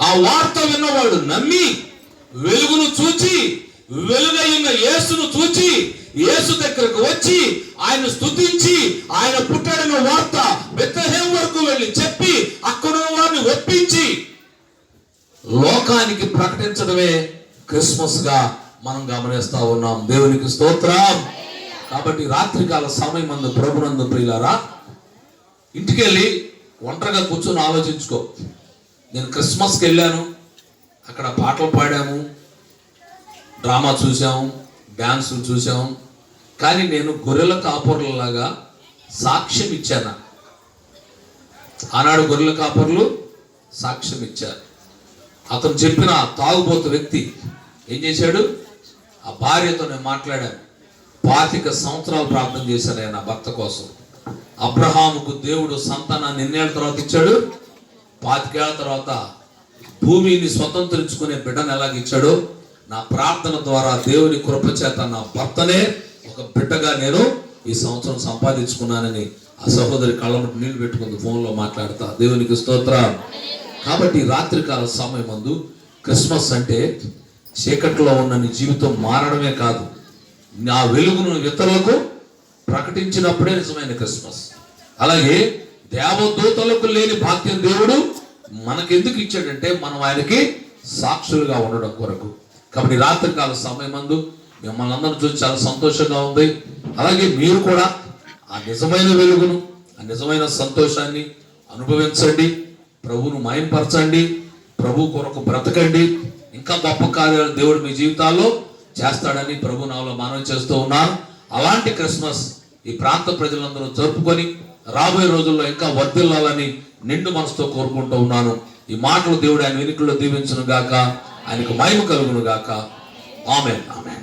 ఆ వార్త విన్నవాడు నమ్మి వెలుగును చూచి వెలుగైన యేసును చూచి యేసు దగ్గరకు వచ్చి ఆయన స్తుతించి ఆయన పుట్టాడన్న వార్త బెత్తహేం వరకు వెళ్ళి చెప్పి అక్కడ వారిని ఒప్పించి లోకానికి ప్రకటించడమే క్రిస్మస్గా మనం గమనిస్తా ఉన్నాం. దేవునికి స్తోత్రం. కాబట్టి రాత్రికాల సమయం అందు ప్రభునందు ప్రియులారా ఇంటికెళ్ళి ఒంటరిగా కూర్చొని ఆలోచించుకో. నేను క్రిస్మస్కి వెళ్ళాను. అక్కడ పాటలు పాడాము. డ్రామా చూసాము డ్యాన్స్ చూసాము కానీ నేను గొర్రెల కాపర్లలాగా సాక్ష్యం ఇచ్చాను. ఆనాడు గొర్రెల కాపర్లు సాక్ష్యం ఇచ్చారు. అతను చెప్పిన తాగుబోతు వ్యక్తి ఏం చేశాడు? ఆ భార్యతో నేను మాట్లాడాను. పాతిక సంవత్సరాలు ప్రార్థన చేశాను ఆయన భర్త కోసం. అబ్రహాముకు దేవుడు సంతానాన్ని ఎన్నేళ్ళ తర్వాత ఇచ్చాడు? పాతికేళ్ళ తర్వాత భూమిని స్వతంత్రించుకునే బిడ్డను ఎలాగ ఇచ్చాడో నా ప్రార్థన ద్వారా దేవుని కృప చేత నా భర్తనే ఒక బిడ్డగా నేను ఈ సంవత్సరం సంపాదించుకున్నానని ఆ సహోదరి కళ్ళమటి నీళ్ళు పెట్టుకుంది ఫోన్లో మాట్లాడతా. దేవునికి స్తోత్ర. కాబట్టి రాత్రికాల సమయం మందు క్రిస్మస్ అంటే చీకట్లో ఉన్న నీ జీవితం మారడమే కాదు. నా వెలుగును ఇతరులకు ప్రకటించినప్పుడే నిజమైన క్రిస్మస్. అలాగే దేవదూతలకు లేని భాగ్యం దేవుడు మనకెందుకు ఇచ్చాడంటే మనం ఆయనకి సాక్షులుగా ఉండడం కొరకు. కాబట్టి రాత్రికాల సమయం అందు మిమ్మల్ని అందరం చూసి చాలా సంతోషంగా ఉంది. అలాగే మీరు కూడా ఆ నిజమైన వెలుగును ఆ నిజమైన సంతోషాన్ని అనుభవించండి. ప్రభువును మయంపరచండి ప్రభు కొరకు బ్రతకండి. ఇంకా గొప్ప కార్యాలు దేవుడు మీ జీవితాల్లో చేస్తాడని ప్రభు నాలో మనం చేస్తూ ఉన్నాను. అలాంటి క్రిస్మస్ ఈ ప్రాంత ప్రజలందరూ జరుపుకొని రాబోయే రోజుల్లో ఇంకా వర్ధిల్లాలని నిండు మనసుతో కోరుకుంటూ ఉన్నాను. ఈ మాటలు దేవుడు ఆయన వెనుకల్లో దీవించను గాక ఆయనకు మహిమ కలుగును గాక ఆమె ఆమె